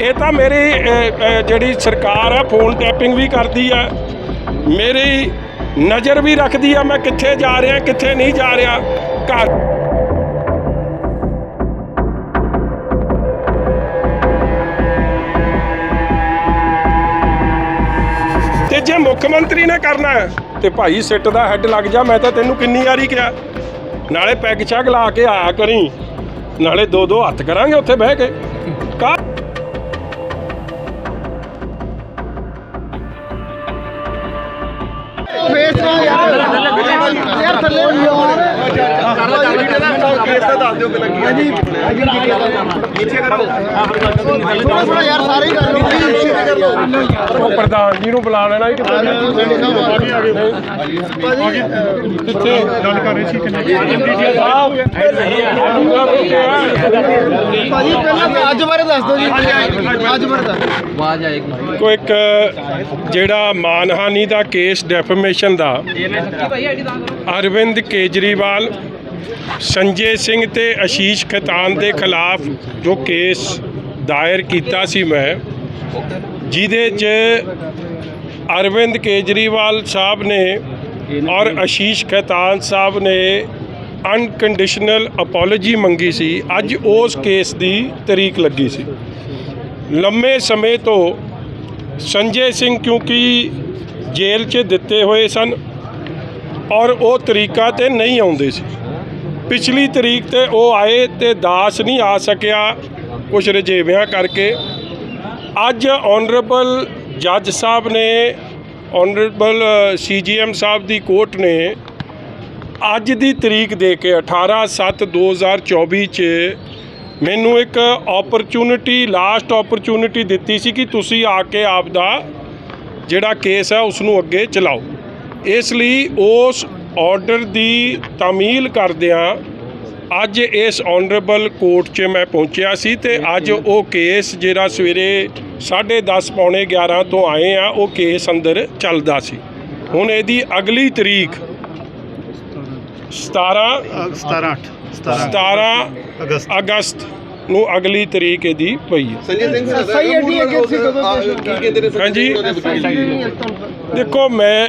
ਇਹ ਤਾਂ ਮੇਰੀ ਜਿਹੜੀ ਸਰਕਾਰ ਆ ਫੋਨ ਟੈਪਿੰਗ ਵੀ ਕਰਦੀ ਆ। ਮੇਰੀ ਨਜ਼ਰ ਵੀ ਰੱਖਦੀ ਆ ਮੈਂ ਕਿੱਥੇ ਜਾ ਰਿਹਾ ਕਿੱਥੇ ਨਹੀਂ ਜਾ ਰਿਹਾ। ਘਰ ਤੇ ਜੇ ਮੁੱਖ ਮੰਤਰੀ ਨੇ ਕਰਨਾ ਹੈ, ਤੇ ਭਾਈ ਸਿੱਟ ਦਾ ਹੈੱਡ ਲੱਗ ਜਾ ਮੈਂ ਤਾਂ ਤੈਨੂੰ ਕਿੰਨੀ ਵਾਰੀ ਕਿਹਾ। ਨਾਲੇ ਪੈਗ ਸ਼ੈਗ ਲਾ ਕੇ ਆਇਆ ਕਰੀ ਨਾਲੇ ਦੋ ਦੋ ਹੱਥ ਕਰਾਂਗੇ ਉੱਥੇ ਬਹਿ ਕੇ। ਕਾ করলেন ਉਹ ਪ੍ਰਧਾਨ ਜੀ ਨੂੰ ਬੁਲਾ ਲੈਣਾ ਸੀ ਕਿਤੇ ਕਿੱਥੇ? ਗੱਲ ਕਰ ਰਹੇ ਸੀ ਕਿ ਭਾਜੀ ਪਹਿਲਾਂ ਅੱਜ ਬਾਰੇ ਦੱਸ ਦਿਓ ਜੀ। ਅੱਜ ਬਾਰੇ ਦੱਸ ਕੋਈ ਇੱਕ ਜਿਹੜਾ ਮਾਨਹਾਨੀ ਦਾ ਕੇਸ ਡੈਫੇਮੇਸ਼ਨ ਦਾ? ਅਰਵਿੰਦ ਕੇਜਰੀਵਾਲ ਸੰਜੇ ਸਿੰਘ ਤੇ ਆਸ਼ੀਸ਼ ਖਤਾਨ ਦੇ ਖਿਲਾਫ ਜੋ ਕੇਸ ਦਾਇਰ ਕੀਤਾ ਸੀ ਮੈਂ, ਜਿਹਦੇ 'ਚ ਅਰਵਿੰਦ ਕੇਜਰੀਵਾਲ ਸਾਹਿਬ ਨੇ ਔਰ ਆਸ਼ੀਸ਼ ਖਤਾਨ ਸਾਹਿਬ ਨੇ ਅਨਕੰਡੀਸ਼ਨਲ ਅਪੋਲੋਜੀ ਮੰਗੀ ਸੀ, ਅੱਜ ਉਸ ਕੇਸ ਦੀ ਤਰੀਕ ਲੱਗੀ ਸੀ। ਲੰਮੇ ਸਮੇਂ ਤੋਂ ਸੰਜੇ ਸਿੰਘ ਕਿਉਂਕਿ ਜੇਲ੍ਹ 'ਚ ਦਿੱਤੇ ਹੋਏ ਸਨ ਔਰ ਉਹ ਤਰੀਕਾ ਤੇ ਨਹੀਂ ਆਉਂਦੇ ਸੀ। ਪਿਛਲੀ ਤਰੀਕ ਤੇ ਉਹ ਆਏ ਤੇ ਦਾਸ ਨਹੀਂ ਆ ਸਕਿਆ ਕੁਝ ਰਜੇਵਿਆਂ ਕਰਕੇ। ਅੱਜ ਆਨਰੇਬਲ ਜੱਜ ਸਾਹਿਬ ਨੇ ਆਨਰੇਬਲ ਸੀਜੀਐਮ ਸਾਹਿਬ ਦੀ ਕੋਰਟ ਨੇ ਅੱਜ ਦੀ ਤਰੀਕ ਦੇ ਕੇ 18/7/2024 ਚ ਮੈਨੂੰ ਇੱਕ ਓਪਰਚੁਨਿਟੀ ਲਾਸਟ ਓਪਰਚੁਨਿਟੀ ਦਿੱਤੀ ਸੀ ਕਿ ਤੁਸੀਂ ਆ ਕੇ ਆਪ ਦਾ ਜਿਹੜਾ ਕੇਸ ਹੈ ਉਸ ਨੂੰ ਅੱਗੇ ਚਲਾਓ। ਇਸ ਲਈ ਉਸ ਆਰਡਰ ਦੀ ਤਾਮੀਲ ਕਰਦਿਆਂ ਅੱਜ ਇਸ ਆਨਰੇਬਲ ਕੋਰਟ 'ਚ ਮੈਂ ਪਹੁੰਚਿਆ ਸੀ ਤੇ ਅੱਜ ਉਹ ਕੇਸ ਜਿਹੜਾ ਸਵੇਰੇ 10:30 ਪੌਣੇ 11 ਤੋਂ ਆਏ ਆ ਉਹ ਕੇਸ ਅੰਦਰ ਚੱਲਦਾ ਸੀ। ਹੁਣ ਇਹਦੀ ਅਗਲੀ ਤਰੀਕ 17 17 8 17 ਅਗਸਤ। ਅਗਸਤ ਨੂੰ ਅਗਲੀ ਤਰੀਕ ਇਹਦੀ ਪਈ ਹੈ। ਸੰਜੇ ਸਿੰਘ ਸਹੀ ਹੈ ਜੀ, ਅੱਗੇ ਕਦੋਂ ਆਹ, ਕੀ ਕਹਿੰਦੇ ਨੇ ਹਾਂਜੀ। ਦੇਖੋ ਮੈਂ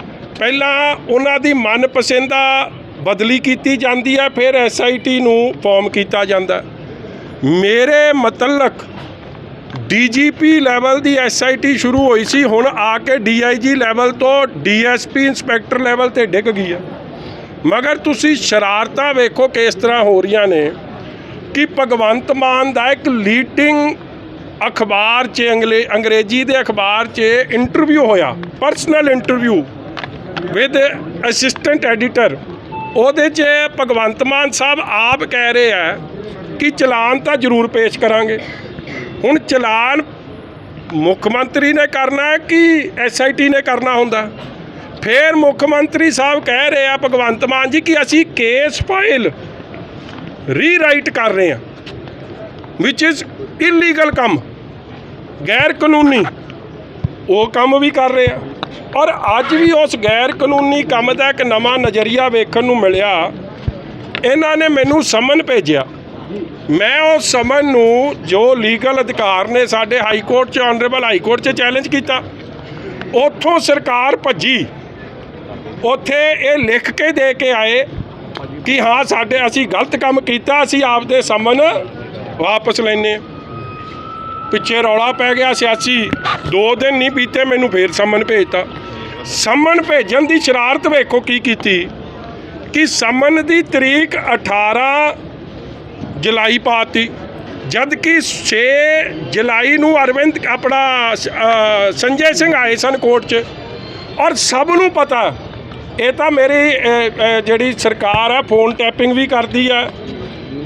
ਪਹਿਲਾਂ ਉਹਨਾਂ ਦੀ ਮਨਪਸੰਦਾ ਬਦਲੀ ਕੀਤੀ ਜਾਂਦੀ ਹੈ ਫਿਰ ਐਸਆਈਟੀ ਨੂੰ ਫਾਰਮ ਕੀਤਾ ਜਾਂਦਾ। ਮੇਰੇ ਮਤਲਕ ਡੀਜੀਪੀ ਲੈਵਲ ਦੀ ਐਸਆਈਟੀ ਸ਼ੁਰੂ ਹੋਈ ਸੀ, ਹੁਣ ਆ ਕੇ ਡੀਆਈਜੀ ਲੈਵਲ ਤੋਂ ਡੀਐਸਪੀ ਇੰਸਪੈਕਟਰ ਲੈਵਲ ਤੇ ਡਿੱਗ ਗਈ ਹੈ ਮਗਰ ਤੁਸੀਂ ਸ਼ਰਾਰਤਾਂ ਵੇਖੋ ਕਿਸ ਤਰ੍ਹਾਂ ਹੋ ਰਹੀਆਂ ਨੇ ਕਿ ਭਗਵੰਤ ਮਾਨ ਦਾ ਇੱਕ ਲੀਡਿੰਗ ਅਖਬਾਰ 'ਚ, ਅੰਗਲੇ ਅੰਗਰੇਜ਼ੀ ਦੇ ਅਖਬਾਰ 'ਚ ਇੰਟਰਵਿਊ ਹੋਇਆ personal interview with assistant editor ਉਹਦੇ 'ਚ ਭਗਵੰਤ ਮਾਨ ਸਾਹਿਬ ਆਪ ਕਹਿ ਰਹੇ ਆ ਕਿ ਚਲਾਨ ਤਾਂ ਜ਼ਰੂਰ ਪੇਸ਼ ਕਰਾਂਗੇ। ਹੁਣ ਚਲਾਨ ਮੁੱਖ ਮੰਤਰੀ ਨੇ ਕਰਨਾ ਹੈ ਕਿ ਐਸਆਈਟੀ ਨੇ ਕਰਨਾ ਹੁੰਦਾ? ਫਿਰ ਮੁੱਖ ਮੰਤਰੀ ਸਾਹਿਬ ਕਹਿ ਰਹੇ ਆ ਭਗਵੰਤ ਮਾਨ ਜੀ ਕਿ ਅਸੀਂ ਕੇਸ ਫਾਈਲ ਰੀਰਾਈਟ ਕਰ ਰਹੇ ਹਾਂ ਵਿਚ ਇਜ਼ ਇਲੀਗਲ ਕੰਮ ਗੈਰ ਕਾਨੂੰਨੀ ਉਹ ਕੰਮ ਵੀ ਕਰ ਰਹੇ ਆ। ਔਰ ਅੱਜ ਵੀ ਉਸ ਗੈਰ ਕਾਨੂੰਨੀ ਕੰਮ ਦਾ ਇੱਕ ਨਵਾਂ ਨਜ਼ਰੀਆ ਵੇਖਣ ਨੂੰ ਮਿਲਿਆ। ਇਹਨਾਂ ਨੇ ਮੈਨੂੰ ਸਮਨ ਭੇਜਿਆ। ਮੈਂ ਉਸ ਸਮਨ ਨੂੰ ਜੋ ਲੀਗਲ ਅਧਿਕਾਰ ਨੇ ਸਾਡੇ ਹਾਈ ਕੋਰਟ 'ਚ, ਆਨਰੇਬਲ ਹਾਈ ਕੋਰਟ 'ਚ ਚੈਲੰਜ ਕੀਤਾ। ਉੱਥੋਂ ਸਰਕਾਰ ਭੱਜੀ। ਉੱਥੇ ਇਹ ਲਿਖ ਕੇ ਦੇ ਕੇ ਆਏ ਕਿ ਹਾਂ, ਸਾਡੇ ਅਸੀਂ ਗਲਤ ਕੰਮ ਕੀਤਾ, ਅਸੀਂ ਆਪਦੇ ਸਮਨ ਵਾਪਸ ਲੈਨੇ ਪਿੱਛੇ ਰੌਲਾ ਪੈ ਗਿਆ ਸਿਆਸੀ। ਦੋ ਦਿਨ ਨਹੀਂ ਬੀਤੇ ਮੈਨੂੰ ਫੇਰ ਸਮਨ ਭੇਜਤਾ। ਸਮਨ ਭੇਜਣ ਦੀ ਸ਼ਰਾਰਤ ਵੇਖੋ ਕੀ ਕੀਤੀ। ਕਿ ਸਮਨ ਦੀ ਤਰੀਕ 18 ਜੁਲਾਈ ਪਾਤੀ। ਜਦ ਕਿ 6 ਜੁਲਾਈ ਨੂੰ ਅਰਵਿੰਦ ਆਪਣਾ ਸੰਜੇ ਸਿੰਘ ਆਏ ਸਨ ਕੋਰਟ 'ਚ। ਔਰ ਸਭ ਨੂੰ ਪਤਾ, ਇਹ ਤਾਂ ਮੇਰੀ ਜਿਹੜੀ ਸਰਕਾਰ ਆ, ਫੋਨ ਟੈਪਿੰਗ ਵੀ ਕਰਦੀ ਆ।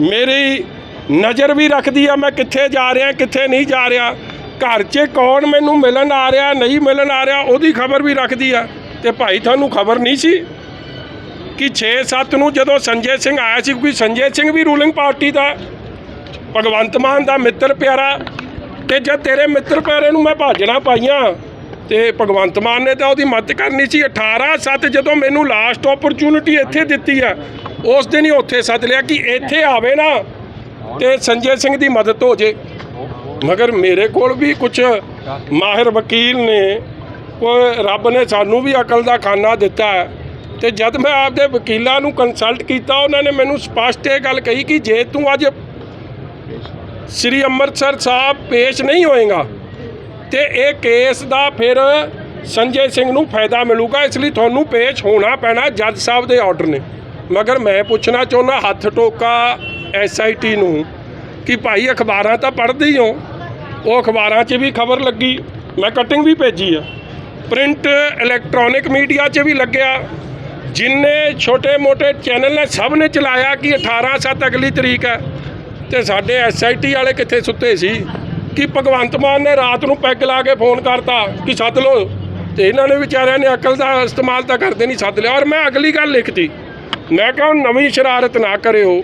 ਮੇਰੀ ਨਜ਼ਰ ਵੀ ਰੱਖਦੀ ਆ, ਮੈਂ ਕਿੱਥੇ ਜਾ ਰਿਹਾ, ਕਿੱਥੇ ਨਹੀਂ ਜਾ ਰਿਹਾ। ਘਰ 'ਚ ਕੌਣ ਮੈਨੂੰ ਮਿਲਣ ਆ ਰਿਹਾ, ਨਹੀਂ ਮਿਲਣ ਆ ਰਿਹਾ, ਉਹਦੀ ਖਬਰ ਵੀ ਰੱਖਦੀ ਆ। ਤੇ ਭਾਈ, ਤੁਹਾਨੂੰ ਖਬਰ ਨਹੀਂ ਸੀ ਕਿ 6-7 ਨੂੰ ਜਦੋਂ ਸੰਜੇ ਸਿੰਘ ਆਇਆ ਸੀ, ਕਿਉਂਕਿ ਸੰਜੇ ਸਿੰਘ ਵੀ ਰੂਲਿੰਗ ਪਾਰਟੀ ਦਾ, ਭਗਵੰਤ ਮਾਨ ਦਾ ਮਿੱਤਰ ਪਿਆਰਾ, ਤੇ ਜਦ ਤੇਰੇ ਮਿੱਤਰ ਪਿਆਰੇ ਨੂੰ ਮੈਂ ਭਾਜਣਾ ਪਾਈਆਂ, ਤੇ ਭਗਵੰਤ ਮਾਨ ਨੇ ਤਾਂ ਉਹਦੀ ਮਦਦ ਕਰਨੀ ਸੀ। 18-7 ਜਦੋਂ ਮੈਨੂੰ ਲਾਸਟ ਓਪਰਚੁਨਿਟੀ ਇੱਥੇ ਦਿੱਤੀ ਆ, ਉਸ ਦਿਨ ਹੀ ਉੱਥੇ ਸੱਦ ਲਿਆ ਕਿ ਇੱਥੇ ਆਵੇ ਨਾ। ਤੇ ਸੰਜੇ ਸਿੰਘ ਦੀ ਮਦਦ ਹੋ ਜੇ। ਮਗਰ ਮੇਰੇ ਕੋਲ ਵੀ ਕੁਝ ਮਾਹਿਰ ਵਕੀਲ ਨੇ ਕੋਈ ਰੱਬ ਨੇ ਸਾਨੂੰ ਵੀ ਅਕਲ ਦਾ ਖਾਨਾ ਦਿੱਤਾ ਹੈ। ਤੇ ਜਦ ਮੈਂ ਆਪਦੇ ਵਕੀਲਾਂ ਨੂੰ ਕੰਸਲਟ ਕੀਤਾ, ਉਹਨਾਂ ਨੇ ਮੈਨੂੰ ਸਪਸ਼ਟ ਇਹ ਗੱਲ ਕਹੀ ਕਿ ਜੇ ਤੂੰ ਅੱਜ ਸ੍ਰੀ ਅੰਮ੍ਰਿਤਸਰ ਸਾਹਿਬ ਪੇਸ਼ ਨਹੀਂ ਹੋਏਗਾ, ਤੇ ਇਹ ਕੇਸ ਦਾ ਫਿਰ ਸੰਜੇ ਸਿੰਘ ਨੂੰ ਫਾਇਦਾ ਮਿਲੂਗਾ। ਇਸ ਲਈ ਤੁਹਾਨੂੰ ਪੇਸ਼ ਹੋਣਾ ਪੈਣਾ ਜੱਜ ਸਾਹਿਬ ਦੇ ਆਰਡਰ ਨੇ। ਮਗਰ ਮੈਂ ਪੁੱਛਣਾ ਚਾਹੁੰਦਾ, ਹੱਥ ਟੋਕਾ ਐਸਆਈਟੀ ਨੂੰ ਕਿ ਭਾਈ ਅਖਬਾਰਾਂ ਤਾਂ ਪੜ੍ਹਦੇ ਹੀ ਹੋ। ਉਹ ਅਖਬਾਰਾਂ 'ਚ ਵੀ ਖਬਰ ਲੱਗੀ। ਮੈਂ ਕਟਿੰਗ ਵੀ ਭੇਜੀ ਆ। ਪ੍ਰਿੰਟ ਇਲੈਕਟ੍ਰੋਨਿਕ ਮੀਡੀਆ 'ਚ ਵੀ ਲੱਗਿਆ। ਜਿੰਨੇ ਛੋਟੇ-ਮੋਟੇ ਚੈਨਲ ਨੇ, ਸਭ ਨੇ ਚਲਾਇਆ ਕਿ 18 ਸੱਤ ਅਗਲੀ ਤਰੀਕ ਹੈ। ਤੇ ਸਾਡੇ ਐਸਆਈਟੀ ਵਾਲੇ ਕਿੱਥੇ ਸੁੱਤੇ ਸੀ? ਕਿ ਭਗਵੰਤ ਮਾਨ ਨੇ ਰਾਤ ਨੂੰ ਪੈਗ ਲਾ ਕੇ ਫੋਨ ਕਰਤਾ ਕਿ ਸੱਦ ਲਓ। ਤੇ ਇਹਨਾਂ ਨੇ ਵਿਚਾਰਿਆਂ ਨੇ ਅਕਲ ਦਾ ਇਸਤੇਮਾਲ ਤਾਂ ਕਰਦੇ ਨਹੀਂ, ਸੱਦ ਲਿਆ। ਔਰ ਮੈਂ ਅਗਲੀ ਗੱਲ ਲਿਖਤੀ। ਮੈਂ ਕਿਹਾ ਨਵੀਂ ਸ਼ਰਾਰਤ ਨਾ ਕਰਿਓ।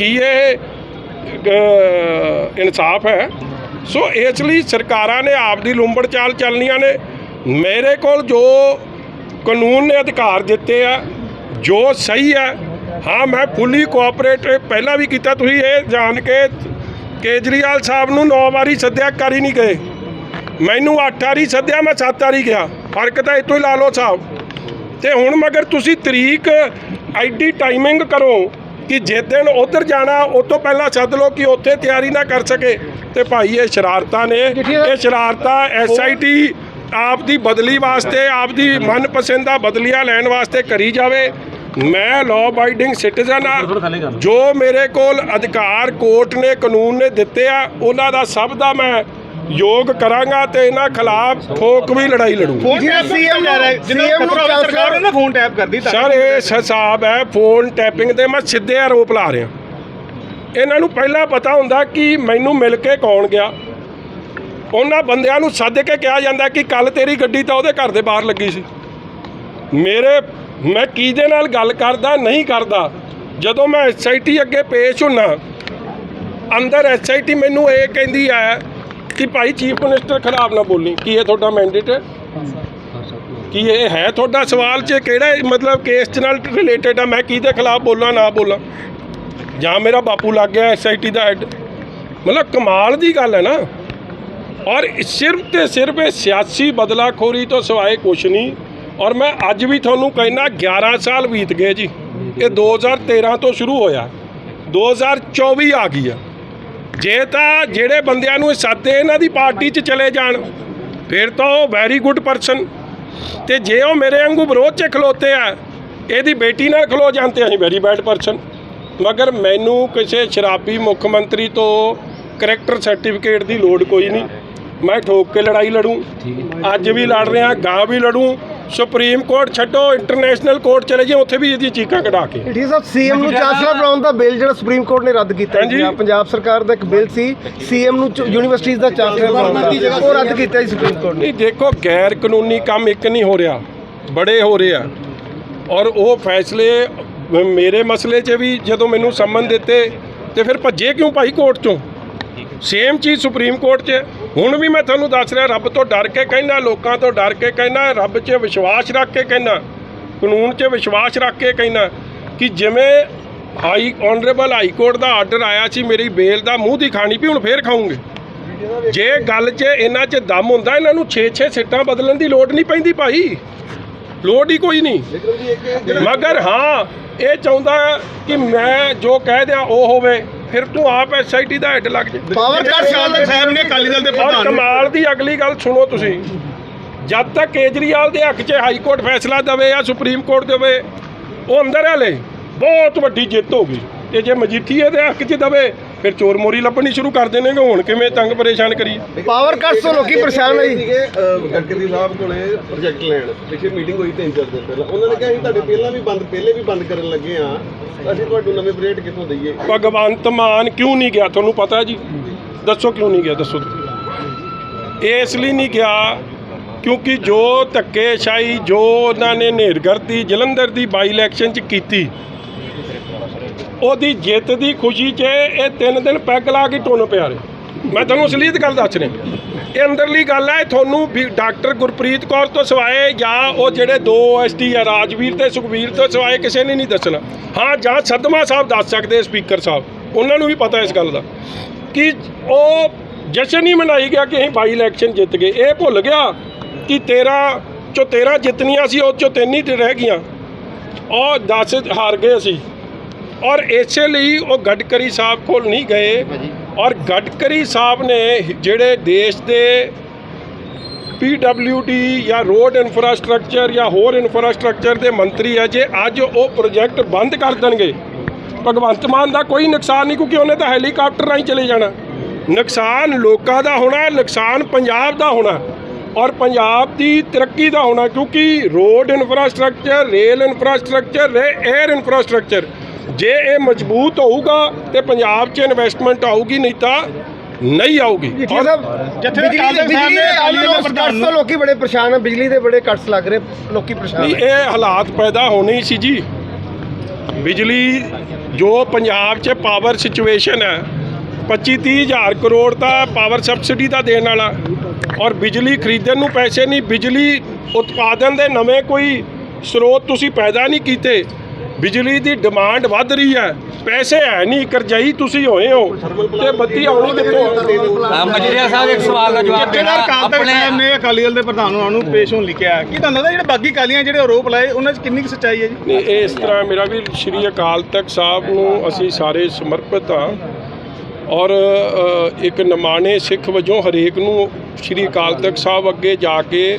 ਕੀ ਇਹ ਇਨਸਾਫ ਹੈ? ਸੋ ਇਸ ਲਈ ਸਰਕਾਰਾਂ ਨੇ ਆਪਦੀ ਲੂੰਬੜ ਚਾਲ ਚੱਲਣੀਆਂ ਨੇ। ਮੇਰੇ ਕੋਲ ਜੋ ਕਾਨੂੰਨ ਨੇ ਅਧਿਕਾਰ ਦਿੱਤੇ ਆ, ਜੋ ਸਹੀ ਹੈ, ਹਾਂ, ਮੈਂ ਫੁੱਲੀ ਕੋਆਪਰੇਟ ਪਹਿਲਾਂ ਵੀ ਕੀਤਾ, ਤੁਸੀਂ ਇਹ ਜਾਣ ਕੇ ਕੇਜਰੀਵਾਲ ਸਾਹਿਬ ਨੂੰ 9 ਵਾਰੀ ਸੱਦਿਆ ਕਰ ਹੀ ਨਹੀਂ ਗਏ। ਮੈਨੂੰ 8 ਵਾਰੀ ਸੱਦਿਆ, ਮੈਂ 7 ਵਾਰੀ ਗਿਆ। ਫ਼ਰਕ ਤਾਂ ਇਤੋਂ ਹੀ ਲਾ ਲਓ ਸਾਹਿਬ। ਤੇ ਹੁਣ ਮਗਰ ਤੁਸੀਂ ਤਰੀਕ, ਐਡੀ ਟਾਈਮਿੰਗ ਕਰੋ। ਕਿ ਜੇ ਦਿਨ ਉਧਰ ਜਾਣਾ ਉਸ ਤੋਂ ਪਹਿਲਾਂ ਸੱਦ ਲਓ ਕਿ ਉੱਥੇ ਤਿਆਰੀ ਨਾ ਕਰ ਸਕੇ। ਤੇ ਭਾਈ ਇਹ ਸ਼ਰਾਰਤਾਂ ਨੇ। ਇਹ ਸ਼ਰਾਰਤਾਂ ਐਸਆਈਟੀ ਆਪ ਦੀ ਬਦਲੀ ਵਾਸਤੇ ਆਪ ਦੀ ਮਨਪਸੰਦਾ ਬਦਲੀਆਂ ਲੈਣ ਵਾਸਤੇ ਕਰੀ ਜਾਵੇ। ਮੈਂ ਲਾਅ ਅਬਾਈਡਿੰਗ ਸਿਟੀਜ਼ਨ ਆ। ਜੋ ਮੇਰੇ ਕੋਲ ਅਧਿਕਾਰ ਕੋਰਟ ਨੇ ਕਾਨੂੰਨ ਨੇ ਦਿੱਤੇ ਆ ਉਹਨਾਂ ਦਾ ਸਭ ਦਾ ਮੈਂ ਯੋਗ ਕਰਾਂਗਾ ਤੇ ਇਹਨਾਂ ਖਿਲਾਫ ਠੋਕ ਵੀ ਲੜਾਈ ਲੜੂੰਗਾ ਫੋਨ ਟੈਪ CM ਜਾ ਰਿਹਾ ਜਿਹਨਾਂ ਨੂੰ ਸਰਕਾਰ ਨੇ ਫੋਨ ਟੈਪ ਕਰਦੀ ਤਾਂ ਸਰ ਇਹ ਹਿਸਾਬ ਹੈ ਫੋਨ ਟੈਪਿੰਗ ਦੇ ਮੈਂ ਸਿੱਧੇ ਆਰੋਪ ਲਾ ਰਿਹਾ। ਇਹਨਾਂ ਨੂੰ ਪਹਿਲਾਂ ਪਤਾ ਹੁੰਦਾ ਕਿ ਮੈਨੂੰ ਮਿਲ ਕੇ ਕੌਣ ਗਿਆ। ਉਹਨਾਂ ਬੰਦਿਆਂ ਨੂੰ ਸੱਦ ਕੇ ਕਿਹਾ ਜਾਂਦਾ ਕਿ ਕੱਲ ਤੇਰੀ ਗੱਡੀ ਤਾਂ ਉਹਦੇ ਘਰ ਦੇ ਬਾਹਰ ਲੱਗੀ ਸੀ। ਮੇਰੇ ਮੈਂ ਕਿਹਦੇ ਨਾਲ ਗੱਲ ਕਰਦਾ ਨਹੀਂ ਕਰਦਾ? ਜਦੋਂ ਮੈਂ ਐਸਆਈਟੀ ਅੱਗੇ ਪੇਸ਼ ਹੁੰਨਾ ਅੰਦਰ ਐਸਆਈਟੀ ਮੈਨੂੰ ਇਹ ਕਹਿੰਦੀ ਹੈ ਕਿ ਭਾਈ ਚੀਫ ਮਿਨਿਸਟਰ ਖਿਲਾਫ ਨਾ ਬੋਲੀ, ਕੀ ਇਹ ਤੁਹਾਡਾ ਮੈਂਡੇਟ ਹੈ? ਕੀ ਇਹ ਹੈ ਤੁਹਾਡਾ ਸਵਾਲ 'ਚ ਕਿਹੜਾ ਮਤਲਬ ਕੇਸ 'ਚ ਨਾਲ ਰਿਲੇਟਡ ਆ, ਮੈਂ ਕਿਹਦੇ ਖਿਲਾਫ ਬੋਲਾਂ, ਨਾ ਬੋਲਾਂ? ਜਾਂ ਮੇਰਾ ਬਾਪੂ ਲੱਗ ਗਿਆ ਐਸਆਈਟੀ ਦਾ ਹੈਡ ਮਤਲਬ ਕਮਾਲ ਦੀ ਗੱਲ ਹੈ ਨਾ। ਔਰ ਸਿਰਫ ਤੇ ਸਿਰਫ ਇਹ ਸਿਆਸੀ ਬਦਲਾਖੋਰੀ ਤੋਂ ਸਿਵਾਏ ਕੁਛ ਨਹੀਂ। ਔਰ ਮੈਂ ਅੱਜ ਵੀ ਤੁਹਾਨੂੰ ਕਹਿਣਾ 11 ਸਾਲ ਬੀਤ ਗਏ ਜੀ। ਇਹ 2013 ਤੋਂ ਸ਼ੁਰੂ ਹੋਇਆ। 2024 ਆ ਗਈ ਆ। ਜੇ ਤਾਂ ਜਿਹੜੇ ਬੰਦਿਆਂ ਨੂੰ ਸਾਦੇ ਇਹਨਾਂ ਦੀ ਪਾਰਟੀ 'ਚ ਚਲੇ ਜਾਣ ਫਿਰ ਤਾਂ ਉਹ ਵੈਰੀ ਗੁੱਡ ਪਰਸਨ ਤੇ ਜੇ ਉਹ ਮੇਰੇ ਵਾਂਗੂ ਵਿਰੋਧ 'ਚ ਖਲੋਤੇ ਆ ਇਹਦੀ ਬੇਟੀ ਨਾਲ ਖਲੋ ਜਾਂਦੇ ਅਸੀਂ ਵੈਰੀ ਬੈਡ ਪਰਸਨ ਮਗਰ ਮੈਨੂੰ ਕਿਸੇ ਸ਼ਰਾਬੀ ਮੁੱਖ ਮੰਤਰੀ ਤੋਂ ਕਰੈਕਟਰ ਸਰਟੀਫਿਕੇਟ ਦੀ ਲੋੜ ਕੋਈ ਨਹੀਂ। ਮੈਂ ਠੋਕ ਕੇ ਲੜਾਈ ਲੜੂੰ। ਅੱਜ ਵੀ ਲੜ ਰਿਹਾ ਗਾਂ ਵੀ ਲੜੂੰ। ਸੁਪਰੀਮ ਕੋਰਟ ਛੱਡੋ ਇੰਟਰਨੈਸ਼ਨਲ ਕੋਰਟ ਚਲੇ ਜਾਈਂ ਉੱਥੇ ਵੀ ਇਹਦੀ ਚੀਕਾਂ ਕਢਾ ਕੇ। ਢੀ ਸਾਹਿਬ ਸੀਐਮ ਨੂੰ ਚਾਂਸਲਰ ਬਣਾਉਣ ਦਾ ਬਿੱਲ ਜਿਹੜਾ ਸੁਪਰੀਮ ਕੋਰਟ ਨੇ ਰੱਦ ਕੀਤਾ। ਜੀ। ਪੰਜਾਬ ਸਰਕਾਰ ਦਾ ਇੱਕ ਬਿੱਲ ਸੀ ਸੀਐਮ ਨੂੰ ਯੂਨੀਵਰਸਿਟੀਜ਼ ਦਾ ਚਾਂਸਲਰ ਬਣਾਉਣ ਦਾ। ਉਹ ਰੱਦ ਕੀਤਾ ਜੀ ਸੁਪਰੀਮ ਕੋਰਟ ਨੇ। ਨਹੀਂ ਦੇਖੋ ਗੈਰ ਕਾਨੂੰਨੀ ਕੰਮ ਇੱਕ ਨਹੀਂ ਹੋ ਰਿਹਾ ਬੜੇ ਹੋ ਰਹੇ ਆ। ਔਰ ਉਹ ਫੈਸਲੇ ਮੇਰੇ ਮਸਲੇ 'ਚ ਵੀ ਜਦੋਂ ਮੈਨੂੰ ਸੰਮਨ ਦਿੱਤੇ ਤੇ ਫਿਰ ਭੱਜੇ ਕਿਉਂ ਭਾਈ ਕੋਰਟ 'ਚੋਂ? ਸੇਮ ਚੀਜ਼ ਸੁਪਰੀਮ ਕੋਰਟ 'ਚ ਹੁਣ ਵੀ ਮੈਂ ਤੁਹਾਨੂੰ ਦੱਸ ਰਿਹਾ ਰੱਬ ਤੋਂ ਡਰ ਕੇ ਕਹਿਣਾ ਲੋਕਾਂ ਤੋਂ ਡਰ ਕੇ ਕਹਿਣਾ ਰੱਬ 'ਚ ਵਿਸ਼ਵਾਸ ਰੱਖ ਕੇ ਕਹਿਣਾ ਕਾਨੂੰਨ 'ਚ ਵਿਸ਼ਵਾਸ ਰੱਖ ਕੇ ਕਹਿਣਾ ਕਿ ਜਿਵੇਂ ਹਾਈ ਆਨਰੇਬਲ ਹਾਈ ਕੋਰਟ ਦਾ ਆਰਡਰ ਆਇਆ ਸੀ ਮੇਰੀ ਬੇਲ ਦਾ ਮੂੰਹ ਦੀ ਖਾਣੀ ਵੀ ਹੁਣ ਫੇਰ ਖਾਉਂਗੇ ਜੇ ਗੱਲ 'ਚ ਇਹਨਾਂ 'ਚ ਦਮ ਹੁੰਦਾ ਇਹਨਾਂ ਨੂੰ 6-6 ਸਿੱਟਾਂ ਬਦਲਣ ਦੀ ਲੋੜ ਨਹੀਂ ਪੈਂਦੀ ਭਾਈ। ਲੋੜ ਹੀ ਕੋਈ ਨਹੀਂ। ਮਗਰ ਹਾਂ ਇਹ ਚਾਹੁੰਦਾ ਕਿ ਮੈਂ ਜੋ ਕਹਿ ਦਿਆਂ ਉਹ ਹੋਵੇ। ਫਿਰ ਤੂੰ ਆਪ ਐਸਆਈਟੀ ਦਾ ਹੈੱਡ ਲੱਗ ਜਾ। ਪਾਵਰ ਕੱਟ ਸਾਹਿਬ ਸਾਹਿਬ ਨੇ ਅਕਾਲੀ ਦਲ ਦੇ ਔਰ ਪ੍ਰਧਾਨ ਨੂੰ। ਕਮਾਲ ਦੀ ਅਗਲੀ ਗੱਲ ਸੁਣੋ ਤੁਸੀਂ। ਜਦ ਤੱਕ ਕੇਜਰੀਵਾਲ ਦੇ ਹੱਕ 'ਚ ਹਾਈ ਕੋਰਟ ਫੈਸਲਾ ਦੇਵੇ ਜਾਂ ਸੁਪਰੀਮ ਕੋਰਟ ਦੇਵੇ ਉਹ ਅੰਦਰ ਹਲੇ ਬਹੁਤ ਵੱਡੀ ਜਿੱਤ ਹੋ ਗਈ। ਤੇ ਜੇ ਮਜੀਠੀਏ ਦੇ ਹੱਕ 'ਚ ਦੇਵੇ ਫਿਰ ਚੋਰ ਮੋਰੀ ਲੱਭਣੀ ਸ਼ੁਰੂ ਕਰ ਦੇਣਗੇ ਹੁਣ ਕਿਵੇਂ ਤੰਗ ਪਰੇਸ਼ਾਨ ਕਰੀਏ ਪਾਵਰ ਕੱਟ ਤੋਂ ਲੋਕੀ ਪਰੇਸ਼ਾਨ ਹੈ ਜੀ। ਗਡਕਰੀ ਸਾਹਿਬ ਕੋਲੇ ਪ੍ਰੋਜੈਕਟ ਲੈਣ। ਪਿੱਛੇ ਮੀਟਿੰਗ ਹੋਈ ਤਿੰਨ ਚਾਰ ਦਿਨ ਪਹਿਲਾਂ। ਉਹਨਾਂ ਨੇ ਕਿਹਾ ਅਸੀਂ ਤੁਹਾਡੇ ਪਹਿਲਾਂ ਵੀ ਬੰਦ ਪਹਿਲੇ ਵੀ ਬੰਦ ਕਰਨ ਲੱਗੇ ਆ ਅਸੀਂ ਤੁਹਾਨੂੰ ਨਵੇਂ ਪ੍ਰੋਜੈਕਟ ਕਿੱਥੋਂ ਦਈਏ? ਭਗਵੰਤ ਮਾਨ ਕਿਉਂ ਨਹੀਂ ਗਿਆ? ਤੁਹਾਨੂੰ ਪਤਾ ਜੀ? ਦੱਸੋ ਕਿਉਂ ਨਹੀਂ ਗਿਆ? ਦੱਸੋ। ਤੁਸੀਂ। ਇਸ ਲਈ ਨਹੀਂ ਗਿਆ ਕਿਉਂਕਿ ਜੋ ਧੱਕੇਸ਼ਾਹੀ ਜੋ ਉਹਨਾਂ ਨੇ ਨੇਰਗਰਦੀ ਜਲੰਧਰ ਦੀ ਬਾਈ ਇਲੈਕਸ਼ਨ 'ਚ ਕੀਤੀ ਉਹਦੀ ਜਿੱਤ ਦੀ ਖੁਸ਼ੀ 'ਚ ਇਹ ਤਿੰਨ ਦਿਨ ਪੈਗ ਲਾ ਕੇ ਟੁੰਨ ਪਿਆ ਰਹੇ। ਮੈਂ ਤੁਹਾਨੂੰ ਅਸਲੀਤ ਗੱਲ ਦੱਸ ਰਿਹਾ। ਇਹ ਅੰਦਰਲੀ ਗੱਲ ਹੈ, ਤੁਹਾਨੂੰ ਵੀ ਡਾਕਟਰ ਗੁਰਪ੍ਰੀਤ ਕੌਰ ਤੋਂ ਸਿਵਾਏ ਜਾਂ ਉਹ ਜਿਹੜੇ ਦੋ ਐਸਟੀ ਆ, ਰਾਜਵੀਰ ਤੇ ਸੁਖਵੀਰ ਤੋਂ ਸਿਵਾਏ ਕਿਸੇ ਨੇ ਨਹੀਂ ਦੱਸਣਾ। ਹਾਂ, ਜਾਂ ਸਦਮਾ ਸਾਹਿਬ ਦੱਸ ਸਕਦੇ ਸਪੀਕਰ ਸਾਹਿਬ। ਉਹਨਾਂ ਨੂੰ ਵੀ ਪਤਾ ਇਸ ਗੱਲ ਦਾ ਕਿ ਉਹ ਜਸ਼ਨ ਹੀ ਮਨਾਈ ਗਿਆ ਕਿ ਅਸੀਂ ਬਾਈ ਇਲੈਕਸ਼ਨ ਜਿੱਤ ਗਏ। ਇਹ ਭੁੱਲ ਗਿਆ ਕਿ 13 ਚੋਂ 13 ਜਿੱਤਨੀਆਂ ਸੀ, ਉਹ ਚੋਂ ਤਿੰਨ ਹੀ ਰਹਿ ਗਈਆਂ। ਉਹ 10 ਹਾਰ ਗਏ ਅਸੀਂ। ਔਰ ਇਸੇ ਲਈ ਉਹ ਗਡਕਰੀ ਸਾਹਿਬ ਕੋਲ ਨਹੀਂ ਗਏ। ਔਰ ਗਡਕਰੀ ਸਾਹਿਬ ਨੇ ਜਿਹੜੇ ਦੇਸ਼ ਦੇ ਡੀ ਜਾਂ ਰੋਡ ਇਨਫਰਾਸਟ੍ਰਕਚਰ ਜਾਂ ਹੋਰ ਇਨਫਰਾਸਟ੍ਰਕਚਰ ਦੇ ਮੰਤਰੀ ਹੈ ਜੇ ਅੱਜ ਉਹ ਪ੍ਰੋਜੈਕਟ ਬੰਦ ਕਰ ਦੇਣਗੇ ਭਗਵੰਤ ਮਾਨ ਦਾ ਕੋਈ ਨੁਕਸਾਨ ਨਹੀਂ ਕਿਉਂਕਿ ਉਹਨੇ ਤਾਂ ਹੈਲੀਕਾਪਟਰ ਰਾਹੀਂ ਚਲੇ ਜਾਣਾ। ਨੁਕਸਾਨ ਲੋਕਾਂ ਦਾ ਹੋਣਾ ਨੁਕਸਾਨ ਪੰਜਾਬ ਦਾ ਹੋਣਾ ਔਰ ਪੰਜਾਬ ਦੀ ਤਰੱਕੀ ਦਾ ਹੋਣਾ ਕਿਉਂਕਿ road infrastructure rail infrastructure air infrastructure ਜੇ ਇਹ ਮਜ਼ਬੂਤ ਹੋਊਗਾ ਤੇ ਪੰਜਾਬ 'ਚ ਇਨਵੈਸਟਮੈਂਟ ਆਊਗੀ ਨਹੀਂ ਤਾਂ ਨਹੀਂ ਆਊਗੀ। ਔਰ ਜਿੱਥੇ ਬਿਜਲੀ ਸਾਹਿਬ ਨੇ ਅਕਾਲੀ ਦੇ ਪ੍ਰਧਾਨ ਕੱਟਸ ਤੋਂ ਲੋਕੀ ਬੜੇ ਪਰੇਸ਼ਾਨ ਆ ਬਿਜਲੀ ਦੇ ਬੜੇ ਕੱਟਸ ਲੱਗ ਰਹੇ ਲੋਕੀ ਪਰੇਸ਼ਾਨ ਇਹ ਹਾਲਾਤ ਪੈਦਾ ਹੋਣੇ ਹੀ ਸੀ ਜੀ। ਬਿਜਲੀ ਜੋ ਪੰਜਾਬ 'ਚ ਪਾਵਰ ਸਿਚੁਏਸ਼ਨ ਹੈ 25 30 ਹਜ਼ਾਰ ਕਰੋੜ ਦਾ ਪਾਵਰ ਸਬਸਿਡੀ ਦਾ ਦੇਣ ਵਾਲਾ। ਔਰ ਬਿਜਲੀ ਖਰੀਦਣ ਨੂੰ ਪੈਸੇ ਨਹੀਂ ਬਿਜਲੀ ਉਤਪਾਦਨ ਦੇ ਨਵੇਂ ਕੋਈ ਸਰੋਤ ਤੁਸੀਂ ਪੈਦਾ ਨਹੀਂ ਕੀਤੇ। ਬਿਜਲੀ ਦੀ ਡਿਮਾਂਡ ਵੱਧ ਰਹੀ ਹੈ ਪੈਸੇ ਹੈ ਨਹੀਂ ਕਰਜਾਈ ਤੁਸੀਂ ਹੋਏ ਹੋ ਤੇ ਬੱਤੀ ਆਉਣੀ ਕਿੱਥੋਂ ਮਜੀਠੀਆ ਸਾਹਿਬ ਇੱਕ ਸਵਾਲ ਦਾ ਜਵਾਬ ਦੇਣਾ ਆਪਣੇ ਨੇ ਅਕਾਲੀ ਦਲ ਦੇ ਪ੍ਰਧਾਨ ਹੋਣਾ ਨੂੰ ਪੇਸ਼ ਹੋਣ ਲਿਖਿਆ ਕੀ ਤੁਹਾਨੂੰ ਲੱਗਦਾ ਜਿਹੜੇ ਬਾਗੀ ਕਾਲੀਆਂ ਜਿਹੜੇ ਆਰੋਪ ਲਾਏ ਉਹਨਾਂ 'ਚ ਕਿੰਨੀ ਕੁ ਸੱਚਾਈ ਹੈ ਜੀ? ਨਹੀਂ ਇਹ ਇਸ ਤਰ੍ਹਾਂ ਮੇਰਾ ਵੀ ਸ਼੍ਰੀ ਅਕਾਲ ਤਖਤ ਸਾਹਿਬ ਨੂੰ ਅਸੀਂ ਸਾਰੇ ਸਮਰਪਿਤ ਹਾਂ ਔਰ ਇੱਕ ਨਿਮਾਣੇ ਸਿੱਖ ਵਜੋਂ ਹਰੇਕ ਨੂੰ ਸ਼੍ਰੀ ਅਕਾਲ ਤਖਤ ਸਾਹਿਬ ਅੱਗੇ ਜਾ ਕੇ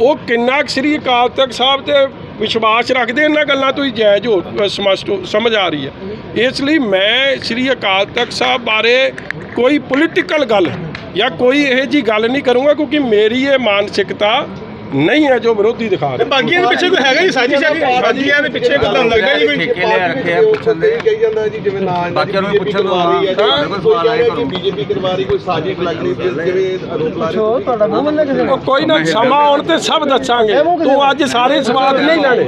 ਉਹ ਕਿੰਨਾ ਕੁ ਸ੍ਰੀ ਅਕਾਲ ਤਖਤ ਸਾਹਿਬ ਤੇ ਵਿਸ਼ਵਾਸ ਰੱਖਦੇ ਇਹਨਾਂ ਗੱਲਾਂ ਤੋਂ ਹੀ ਜਾਇਜ਼ ਹੋ ਸਮਝ ਸਮਝ ਆ ਰਹੀ ਹੈ। ਇਸ ਲਈ ਮੈਂ ਸ੍ਰੀ ਅਕਾਲ ਤਖਤ ਸਾਹਿਬ ਬਾਰੇ ਕੋਈ ਪੋਲੀਟੀਕਲ ਗੱਲ ਜਾਂ ਕੋਈ ਇਹੋ ਜੀ ਗੱਲ ਨਹੀਂ ਕਰੂੰਗਾ ਕਿਉਂਕਿ ਮੇਰੀ ਇਹ ਮਾਨਸਿਕਤਾ ਨਹੀਂ ਹੈ ਜੋ ਵਿਰੋਧੀ ਦਿਖਾ ਰਹੇ। ਬਾਗੀਆਂ ਦੇ ਪਿੱਛੇ ਕੋਈ ਹੈਗਾ ਜੀ? ਸਾਜ਼ਿਸ਼ ਹੈ ਜੀ। ਬਾਗੀਆਂ ਦੇ ਪਿੱਛੇ ਕੋਈ ਤੁਹਾਨੂੰ ਲੱਗਦਾ ਜੀ? ਕੋਈ ਠੇਕੇ ਲਿਆ ਰੱਖੇ ਆ ਪੁੱਛਣ ਦੇ। ਕਹੀ ਜਾਂਦਾ ਜੀ ਜਿਵੇਂ ਨਾ ਬਾਕੀਆਂ ਨੂੰ ਪੁੱਛਣ ਦਿਓ, ਹਾਂ। ਕੋਈ ਬਿਲਕੁਲ ਸਵਾਲ ਆਏ ਕਰੋ। ਕਿ ਬੀਜੇਪੀ ਕਰਵਾ ਰਹੀ ਕੋਈ ਸਾਜ਼ਿਸ਼ ਲੱਗ ਰਹੀ ਜਿਵੇਂ ਆਰੋਪ ਲਾ ਰਹੇ ਪੁੱਛੋ ਤੁਹਾਡਾ ਮੂੰਹ ਬੰਦਾ ਕਿਸੇ ਕੋਈ ਨਾ ਸਮਾਂ ਆਉਣ ਤੇ ਸਭ ਦੱਸਾਂਗੇ। ਤੂੰ ਅੱਜ ਸਾਰੇ ਸਵਾਦ ਨਹੀਂ ਲੈਣੇ।